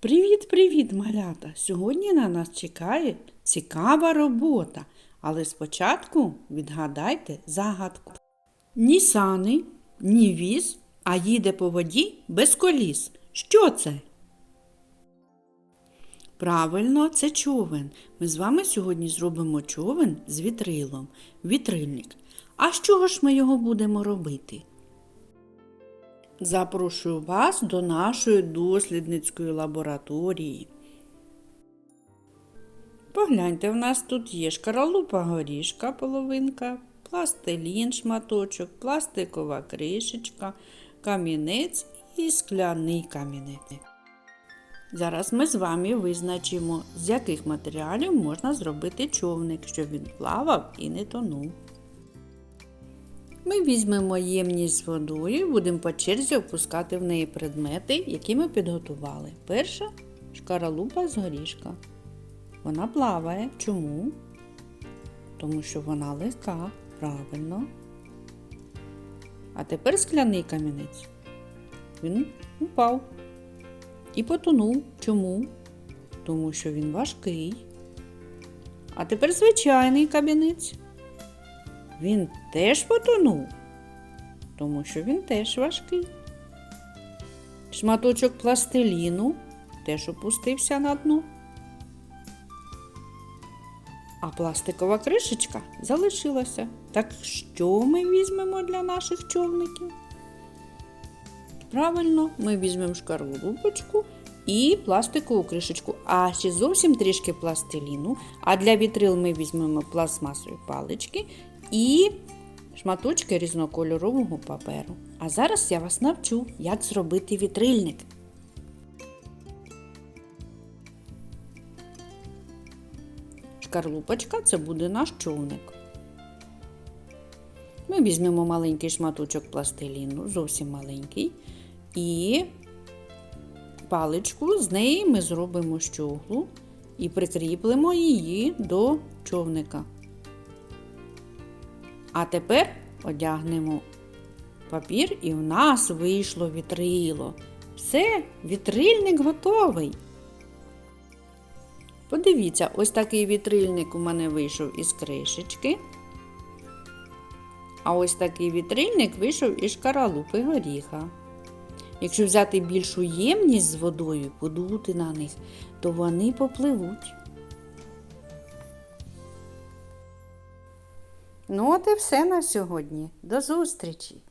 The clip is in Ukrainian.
Привіт-привіт, малята! Сьогодні на нас чекає цікава робота, але спочатку відгадайте загадку. Ні сани, ні віз, а їде по воді без коліс. Що це? Правильно, це човен. Ми з вами сьогодні зробимо човен з вітрилом. Вітрильник. А з чого ж ми його будемо робити? Запрошую вас до нашої дослідницької лабораторії. Погляньте, в нас тут є шкаралупа горішка, половинка, пластилін, шматочок, пластикова кришечка, камінець і скляний камінець. Зараз ми з вами визначимо, з яких матеріалів можна зробити човник, щоб він плавав і не тонув. Ми візьмемо ємність з водою і будемо по черзі опускати в неї предмети, які ми підготували. Перша шкаралупа з горішка. Вона плаває. Чому? Тому що вона легка, правильно. А тепер скляний камінець. Він упав і потонув. Чому? Тому що він важкий. А тепер звичайний камінець. Він теж потонув, тому що він теж важкий. Шматочок пластиліну теж опустився на дно. А пластикова кришечка залишилася. Так що ми візьмемо для наших човників? Правильно, ми візьмемо шкарлупочку і пластикову кришечку, а ще зовсім трішки пластиліну. А для вітрил ми візьмемо пластмасові палички і шматочки різнокольорового паперу. А зараз я вас навчу, як зробити вітрильник. Шкарлупочка це буде наш човник. Ми візьмемо маленький шматочок пластиліну, зовсім маленький, і паличку з неї ми зробимо щоглу і прикріплемо її до човника. А тепер одягнемо папір і в нас вийшло вітрило. Все, вітрильник готовий. Подивіться, ось такий вітрильник у мене вийшов із кришечки. А ось такий вітрильник вийшов із шкаралупи горіха. Якщо взяти більшу ємність з водою подути на них, то вони попливуть. Ну, от і все на сьогодні. До зустрічі!